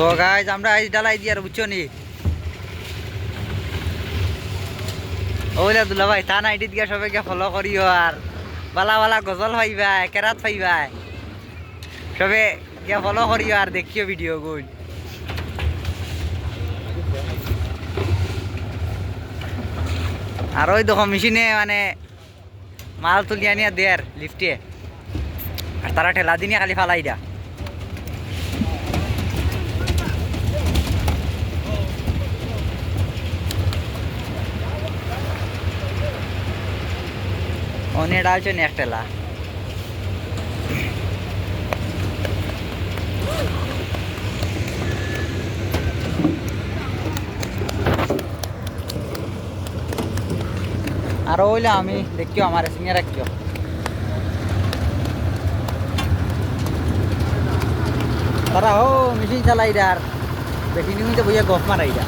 তো গাইজ আমরা আইস ডালাই দিয়ে আর বুঝছ নি? ওইলা দুলা ভাই তা নাইটিত গিয়া সবাইকে ফলো করিও আর। বালা বালা গজল পাইবা কেরাত ভাই। সবে গিয়া ফলো করিও আর দেখিও ভিডিও গুল আর ওই দেখো মেশিনে মানে মাল তুলিয়া নিয়ে দেয়ার লিফটে। আর তারা ঠেলা দিনে খালি ফালাই দা অনে ডালছে নি একটেলা আর ওইলে আমি দেখিও, আমার সিঙ্গে রাখিও। তারা হো মেশিন চালাই আর। বেশি নিমিতে বইয়া গফ মারাই যা